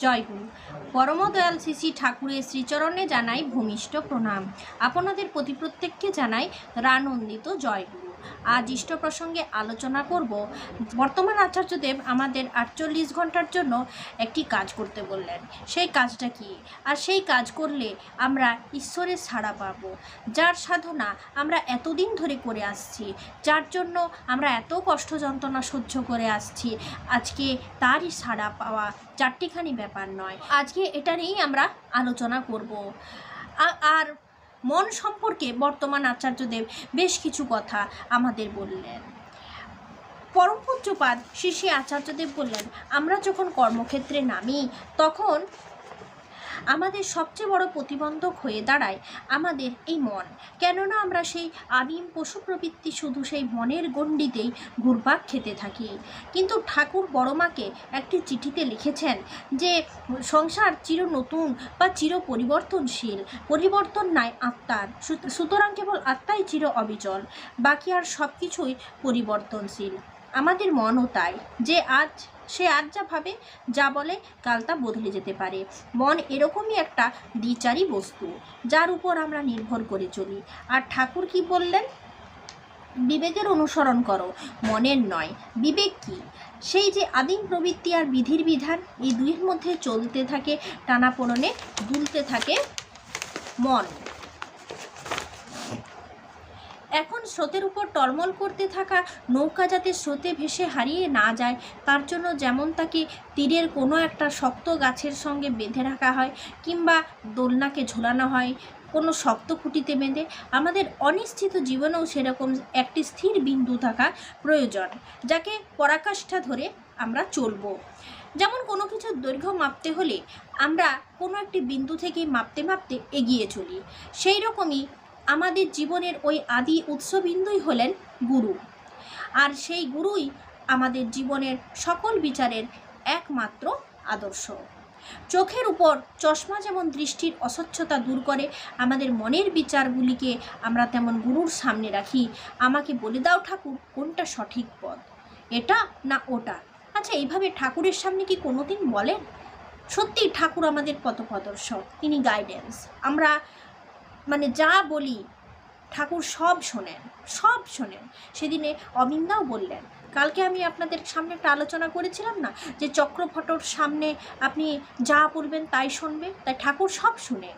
জয়গুরু পরমদয়াল শ্রী ঠাকুরের শ্রীচরণে জানাই ভূমিষ্ঠ প্রণাম। আপনাদের প্রতি প্রত্যেককে জানাই রানন্দিত জয়গুরু আজ ইষ্ট প্রসঙ্গে আলোচনা করব। বর্তমান আচার্যদেব আমাদের আটচল্লিশ ঘণ্টার জন্য একটি কাজ করতে বললেন। সেই কাজটা কি? আর সেই কাজ করলে আমরা ঈশ্বরের ছাড়া পাবো। যার সাধনা আমরা এতদিন ধরে করে আসছি, যার জন্য আমরা এত কষ্ট যন্ত্রণা সহ্য করে আসছি, আজকে তারই সাড়া পাওয়া চারটিখানি ব্যাপার নয়। আজকে এটা নিয়েই আমরা আলোচনা করব। আর মন সম্পর্কে বর্তমান আচার্যদেব বেশ কিছু কথা আমাদের বললেন। পরম পূজ্যপাদ শ্রী শ্রী আচার্যদেব বললেন, আমরা যখন কর্মক্ষেত্রে নামি, তখন আমাদের সবচেয়ে বড় প্রতিবন্ধক হয়ে দাঁড়ায় আমাদের এই মন। কেননা আমরা সেই আদিম পশু প্রবৃত্তি শুধু সেই মনের গণ্ডিতেই ঘুরপাক খেতে থাকি। কিন্তু ঠাকুর বড়মাকে একটি চিঠিতে লিখেছেন যে, সংসার চির নতুন বা চির পরিবর্তনশীল। পরিবর্তন নাই আত্মার। সুত- সুতরাং কেবল আত্মাই চির অবিচল। বাকি আর সব কিছুই পরিবর্তনশীল। আমাদের মনও তাই যে, আজ সে আজ যা ভাবে, যা বলে কাল তা বদলে যেতে পারে। মন এরকমই একটা দ্বিচারী বস্তু, যার উপর আমরা নির্ভর করে চলি। আর ঠাকুর কি বললেন? বিবেকের অনুসরণ করো, মনের নয়। বিবেক কি? সেই যে আদিম প্রবৃত্তি আর বিধির বিধান, এই দুইয়ের মধ্যে চলতে থাকে, টানাপোড়নে দুলতে থাকে মন। এখন স্রোতের উপর টলমল করতে থাকা নৌকা যাতে স্রোতে ভেসে হারিয়ে না যায়, তার জন্য যেমন তাকে তীরের কোনো একটা শক্ত গাছের সঙ্গে বেঁধে রাখা হয় কিংবা দোলনাকে ঝোলানো হয়, কোনো শক্ত খুঁটিতে বেঁধে। আমাদের অনিশ্চিত জীবনেও সেরকম একটি স্থির বিন্দু থাকা প্রয়োজন, যাকে পরাকাষ্ঠা ধরে আমরা চলবো। যেমন কোনো কিছুর দৈর্ঘ্য মাপতে হলে আমরা কোনো একটি বিন্দু থেকে মাপতে মাপতে এগিয়ে চলি। সেই রকমই আমাদের জীবনের ওই আদি উৎসবিন্দুই হলেন গুরু। আর সেই গুরুই আমাদের জীবনের সকল বিচারের একমাত্র আদর্শ। চোখের উপর চশমা যেমন দৃষ্টির অস্বচ্ছতা দূর করে, আমাদের মনের বিচারগুলিকে আমরা তেমন গুরুর সামনে রাখি। আমাকে বলে দাও ঠাকুর, কোনটা সঠিক পথ? এটা না ওটা? আচ্ছা এইভাবে ঠাকুরের সামনে কি কোনোদিন বলেন? সত্যি ঠাকুর আমাদের পথপ্রদর্শক তিনি গাইডেন্স আমরা মানে যা বলি ঠাকুর সব শোনেন সব শোনেন। সেদিনে অবিন্দাও বললেন, কালকে আমি আপনাদের সামনে একটা আলোচনা করেছিলাম না, যে চক্রফটর সামনে আপনি যা বলবেন তাই শুনবে, তাই ঠাকুর সব শুনেন।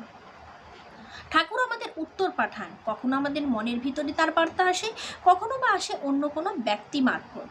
ঠাকুর আমাদের উত্তর পাঠান, কখনো আমাদের মনের ভিতরে তার বার্তা আসে, কখনো বা আসে অন্য কোনো ব্যক্তি মারফত।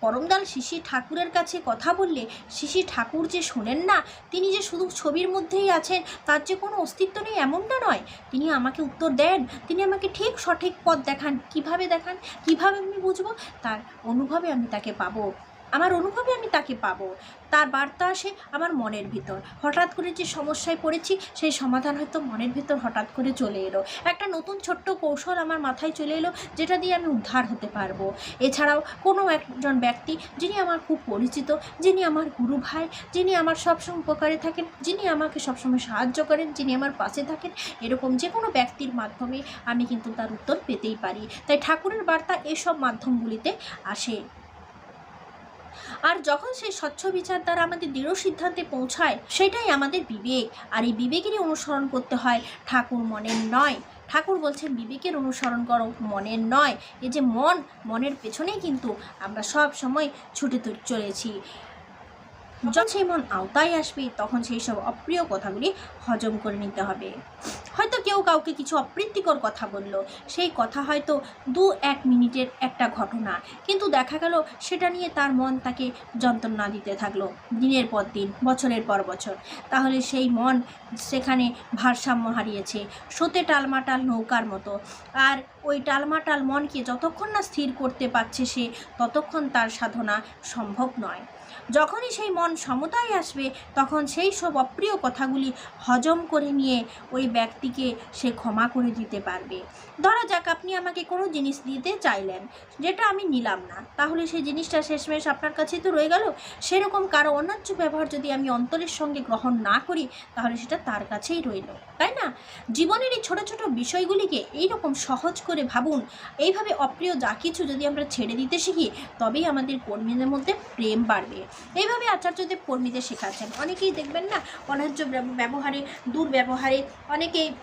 পরমদাল শিশি ঠাকুরের কাছে কথা বললে, শিশি ঠাকুর যে শোনেন না, তিনি যে শুধু ছবির মধ্যেই আছেন, তার যে কোনো অস্তিত্ব নেই এমনটা নয়। তিনি আমাকে উত্তর দেন, তিনি আমাকে ঠিক সঠিক পথ দেখান। কীভাবে দেখান? কীভাবে আমি বুঝব? তার অনুভবে আমি তাকে পাবো। আমার অনুভবে আমি তাকে পাবো। তার বার্তা আসে আমার মনের ভিতর। হঠাৎ করে যে সমস্যায় পড়েছি, সেই সমাধান হয়তো মনের ভিতর হঠাৎ করে চলে এলো। একটা নতুন ছোট্ট কৌশল আমার মাথায় চলে এলো, যেটা দিয়ে আমি উদ্ধার হতে পারব। এছাড়াও কোনো একজন ব্যক্তি যিনি আমার খুব পরিচিত, যিনি আমার গুরু ভাই, যিনি আমার সবসময় উপকারে থাকেন, যিনি আমাকে সবসময় সাহায্য করেন, যিনি আমার পাশে থাকেন, এরকম যে কোনো ব্যক্তির মাধ্যমে আমি কিন্তু তার উত্তর পেতেই পারি। তাই ঠাকুরের বার্তা এসব মাধ্যমগুলিতে আসে। আর যখন সেই স্বচ্ছ বিচার দ্বারা আমাদের দৃঢ় সিদ্ধান্তে পৌঁছায়, সেটাই আমাদের বিবেক। আর এই বিবেকেরই অনুসরণ করতে হয় ঠাকুর মনের নয়। ঠাকুর বলছেন, বিবেকের অনুসরণ করো মনের নয়। এই যে মন, মনের পেছনেই কিন্তু আমরা সব সময় ছুটে চলেছি। যখন সেই মন আওতায় আসবে, তখন সেই সব অপ্রিয় কথাগুলি হজম করে নিতে হবে। হয়তো কেউ কাউকে কিছু অপ্রীতিকর কথা বলল, সেই কথা হয়তো দু এক মিনিটের একটা ঘটনা, কিন্তু দেখা গেল সেটা নিয়ে তার মন তাকে যন্ত্রণা দিতে থাকল দিনের পর দিন, বছরের পর বছর। তাহলে সেই মন সেখানে ভারসাম্য হারিয়েছে সোতে টালমাটাল নৌকার মতো। আর ওই টালমাটাল মনকে যতক্ষণ না স্থির করতে পারছে সে, ততক্ষণ তার সাধনা সম্ভব নয়। যখনই সেই মন সমতায় আসবে, তখন সেই সব অপ্রিয় কথাগুলি হজম করে নিয়ে ওই ব্যক্তিকে সে ক্ষমা করে দিতে পারবে। ধরা যাক আপনি আমাকে কোনো জিনিস দিতে চাইলেন, যেটা আমি নিলাম না। তাহলে সেই জিনিসটা শেষমেশ আপনার কাছে তো রয়ে গেল। সেরকম কারও অন্যায্য ব্যবহার যদি আমি অন্তরের সঙ্গে গ্রহণ না করি, তাহলে সেটা তার কাছেই রইল, তাই না? জীবনের এই ছোটো ছোটো বিষয়গুলিকে এইরকম সহজ করে ভাবুন। এইভাবে অপ্রিয় যা কিছু যদি আমরা ছেড়ে দিতে শিখি, তবেই আমাদের কর্মীদের মধ্যে প্রেম বাড়বে। এইভাবে আচার্যদেব কর্মীদের শেখাচ্ছেন। অনেকেই দেখবেন না ব্যব- ব্যবহারে দুর্ব্যবহারে অনেকেই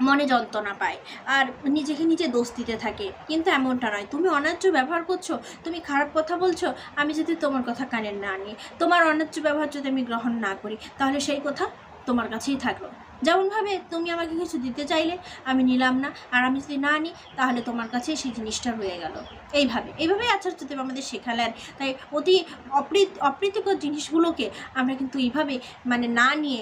মনে যন্ত্রণা পায় আর নিজেকে নিজে দোষ দিতে থাকে। কিন্তু এমনটা নয়, তুমি অন্যায্য ব্যবহার করছ, তুমি খারাপ কথা বলছো, আমি যদি তোমার কথা কানে না নিই তোমার অন্যায্য ব্যবহার যদি আমি গ্রহণ না করি, তাহলে সেই কথা তোমার কাছেই থাকল। যেমনভাবে তুমি আমাকে কিছু দিতে চাইলে, আমি নিলাম না। আর আমি যদি না নিই, তাহলে তোমার কাছে সেই জিনিসটা রয়ে গেল। এইভাবে, এইভাবেই আচার্যদেব আমাদের শেখালেন। তাই অতি অপ্রীত, অপ্রীতিকর জিনিসগুলোকে আমরা কিন্তু এইভাবে মানে না নিয়ে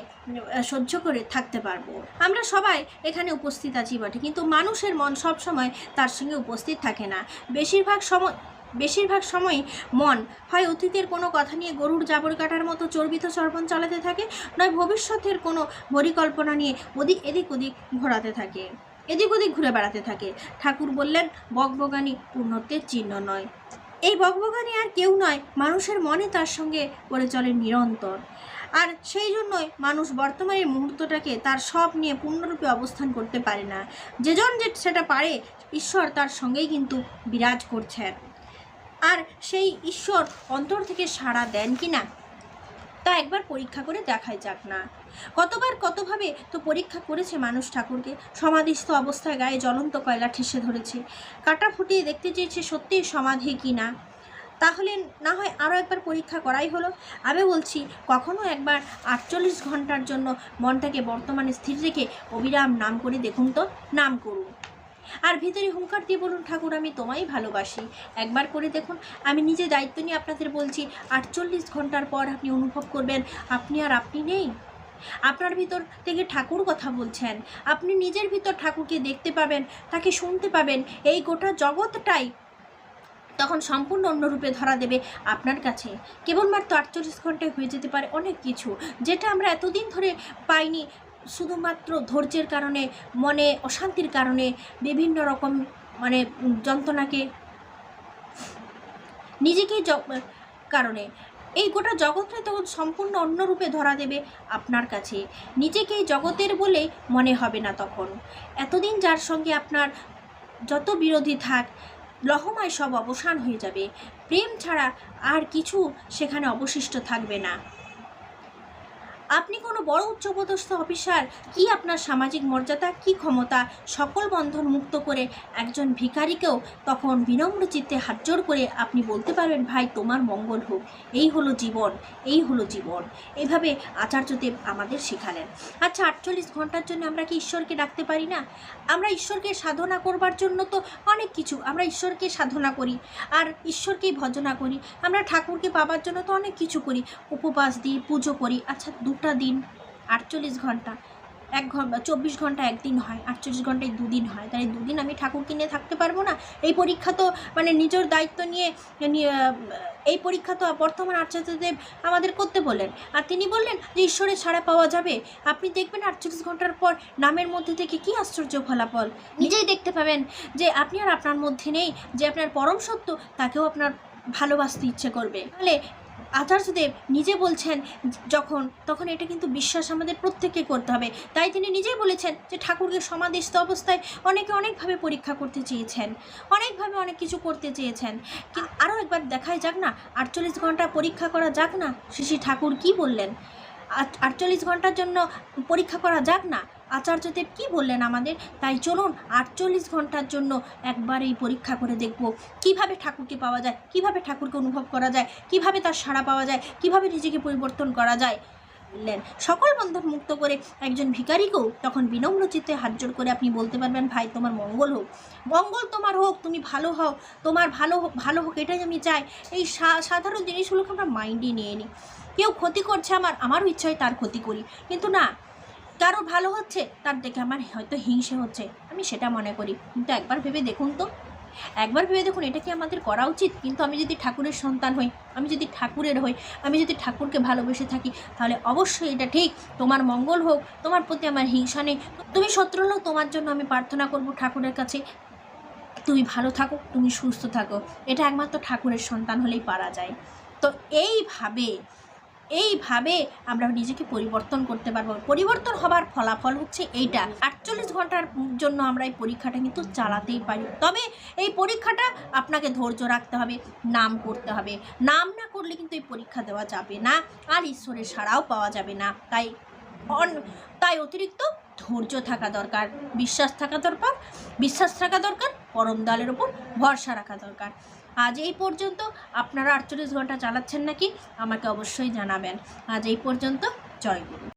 সহ্য করে থাকতে পারব। আমরা সবাই এখানে উপস্থিত আছি বটে, কিন্তু মানুষের মন সব সময় তার সঙ্গে উপস্থিত থাকে না। বেশিরভাগ সময় বেশিরভাগ সময়ই মন। হয় অতীতের কোনো কথা নিয়ে গরুর জাবর কাটার মতো চর্বিত চর্বণ চালাতে থাকে, নয় ভবিষ্যতের কোনো পরিকল্পনা নিয়ে ওদিক এদিক ওদিক ঘোরাতে থাকে। এদিক ওদিক ঘুরে বেড়াতে থাকে। ঠাকুর বললেন, বকবগানি পূর্ণত্বের চিহ্ন নয়। এই বকবগানি আর কেউ নয়, মানুষের মনে তার সঙ্গে করে চলে নিরন্তর। আর সেই জন্যই মানুষ বর্তমানের মুহূর্তটাকে তার সব নিয়ে পূর্ণরূপে অবস্থান করতে পারে না। যেজন যে সেটা পারে, ঈশ্বর তার সঙ্গেই কিন্তু বিরাজ করছেন। আর সেই ঈশ্বর অন্তর থেকে সাড়া দেন কি না? তা একবার পরীক্ষা করে দেখাই যাক না। কতবার কতভাবে তো পরীক্ষা করেছে মানুষ ঠাকুরকে। সমাধিস্থ অবস্থায় গায়ে জ্বলন্ত কয়লা ঠেসে ধরেছে। কাটা ফুটিয়ে দেখতে চেয়েছে সত্যিই সমাধি কি না? তাহলে না হয় আরও একবার পরীক্ষা করাই হলো। আমি বলছি, কখনো একবার আটচল্লিশ ঘণ্টার জন্য মনটাকে বর্তমানে স্থির রেখে অবিরাম নাম করে দেখুন তো, নাম করুন। আর ভিতরে হুঙ্কার দিয়ে বলুন, ঠাকুর, আমি তোমায় ভালোবাসি। একবার করে দেখুন, আমি নিজে দায়িত্ব নিয়ে আপনাদের বলছি, আটচল্লিশ ঘণ্টার পর আপনি অনুভব করবেন, আপনি আর আপনি নেই। আপনার ভিতর থেকে ঠাকুর কথা বলছেন, আপনি নিজের ভিতর ঠাকুরকে দেখতে পাবেন, তাকে শুনতে পাবেন, এই গোটা জগৎটাই তখন সম্পূর্ণ অন্য রূপে ধরা দেবে আপনার কাছে। কেবলমাত্র আটচল্লিশ ঘন্টায় হয়ে যেতে পারে অনেক কিছু, যেটা আমরা এতদিন ধরে পাইনি শুধুমাত্র ধৈর্যের কারণে, মনে অশান্তির কারণে বিভিন্ন রকম মানে যন্ত্রণাকে নিজেকেই কারণে। এই গোটা জগৎটাই তখন সম্পূর্ণ অন্য রূপে ধরা দেবে আপনার কাছে। নিজেকেই জগতের বলে মনে হবে না তখন। এতদিন যার সঙ্গে আপনার যত বিরোধী থাক, লহমায় সব অবসান হয়ে যাবে। প্রেম ছাড়া আর কিছু সেখানে অবশিষ্ট থাকবে না। আপনি কোনো বড় উচ্চপদস্থ অফিসার, কি আপনার সামাজিক মর্যাদা, কি ক্ষমতা, সকল বন্ধন মুক্ত করে একজন ভিখারিকেও তখন বিনম্র চিত্তে হাত জোড় করে আপনি বলতে পারবেন, ভাই, তোমার মঙ্গল হোক। এই হলো জীবন, এই হলো জীবন। এভাবে আচার্যদেব আমাদের শেখালেন। আচ্ছা আটচল্লিশ ঘণ্টার জন্য আমরা কি ঈশ্বরকে ডাকতে পারি না? আমরা ঈশ্বরকে সাধনা করবার জন্য তো অনেক কিছু, আমরা ঈশ্বরকে সাধনা করি, আর ঈশ্বরকেই ভজনা করি। আমরা ঠাকুরকে পাবার জন্য তো অনেক কিছু করি, উপবাস দিই পুজো করি। আচ্ছা দুটা দিন, আটচল্লিশ ঘণ্টা, এক ঘণ্টা চব্বিশ ঘণ্টা একদিন হয়, আটচল্লিশ ঘন্টায় দুদিন হয়। তাই দুদিন আমি ঠাকুরকে নিয়ে থাকতে পারব না? এই পরীক্ষা তো মানে নিজের দায়িত্ব নিয়ে এই পরীক্ষা তো বর্তমান আচার্যদেব আমাদের করতে বললেন আর তিনি বললেন যে ঈশ্বরের ছাড়া পাওয়া যাবে। আপনি দেখবেন আটচল্লিশ ঘণ্টার পর নামের মধ্যে থেকে কি আশ্চর্য ফলাফল। নিজেই দেখতে পাবেন যে আপনি আর আপনার মধ্যে নেই, যে আপনার পরম সত্য, তাকেও আপনার ভালোবাসতে ইচ্ছে করবে। তাহলে আচার্যদেব নিজে বলছেন যখন, তখন এটা কিন্তু বিশ্বাস আমাদের প্রত্যেককে করতে হবে। তাই তিনি নিজেই বলেছেন যে ঠাকুরকে সমাধিস্থ অবস্থায় অনেকে অনেকভাবে পরীক্ষা করতে চেয়েছেন। অনেকভাবে অনেক কিছু করতে চেয়েছেন। কিন্তু আরও একবার দেখাই যাক না, আটচল্লিশ ঘণ্টা পরীক্ষা করা যাক না? শ্রী ঠাকুর কি বললেন? আট- আটচল্লিশ ঘণ্টার জন্য পরীক্ষা করা যাক না? আচার্যদেব কি বললেন আমাদের? তাই চলুন আটচল্লিশ ঘণ্টার জন্য একবার এই পরীক্ষা করে দেখব। কীভাবে ঠাকুরকে পাওয়া যায়? কীভাবে ঠাকুরকে অনুভব করা যায়? কীভাবে তার সাড়া পাওয়া যায়? কীভাবে নিজেকে পরিবর্তন করা যায়? বললেন, সকল বন্ধন মুক্ত করে একজন ভিখারিকেও তখন বিনম্র চিত্তে হাত জোড় করে আপনি বলতে পারবেন, ভাই, তোমার মঙ্গল হোক। মঙ্গল তোমার হোক, তুমি ভালো হও। তোমার ভালো হোক ভালো হোক, এটাই আমি চাই। এই সাধারণ জিনিসগুলোকে আমরা মাইন্ডে নিয়ে নিই। কেউ ক্ষতি করছে আমার, আমারও ইচ্ছা হয় তার ক্ষতি করি। কিন্তু না কারও ভালো হচ্ছে, তার দেখে আমার হয়তো হিংসে হচ্ছে। আমি সেটা মনে করি। কিন্তু একবার ভেবে দেখুন তো। একবার ভেবে দেখুন, এটা কি আমাদের করা উচিত? কিন্তু আমি যদি ঠাকুরের সন্তান হই, আমি যদি ঠাকুরের হই, আমি যদি ঠাকুরকে ভালোবেসে থাকি, তাহলে অবশ্যই এটা ঠিক। তোমার মঙ্গল হোক, তোমার প্রতি আমার হিংসা নেই। তুমি শত্রু হলেও তোমার জন্য আমি প্রার্থনা করব ঠাকুরের কাছে। তুমি ভালো থাকো, তুমি সুস্থ থাকো। এটা একমাত্র ঠাকুরের সন্তান হলেই পারা যায়। তো এইভাবে এইভাবে আমরা নিজেকে পরিবর্তন করতে পারব। পরিবর্তন হবার ফলাফল হচ্ছে এইটা। আটচল্লিশ ঘণ্টার জন্য আমরা এই পরীক্ষাটা কিন্তু চালাতেই পারি। তবে এই পরীক্ষাটা আপনাকে ধৈর্য রাখতে হবে, নাম করতে হবে। নাম না করলে কিন্তু এই পরীক্ষা দেওয়া যাবে না, আর ঈশ্বরের সাড়াও পাওয়া যাবে না। তাই অন, তাই অতিরিক্ত ধৈর্য থাকা দরকার, বিশ্বাস থাকা দরকার, বিশ্বাস থাকা দরকার, পরম দলের ওপর ভরসা রাখা দরকার। আজ এই পর্যন্ত। আপনারা আটচল্লিশ ঘণ্টা চালাচ্ছেন নাকি? আমাকে অবশ্যই জানাবেন। আজ এই পর্যন্ত। জয় গুরু।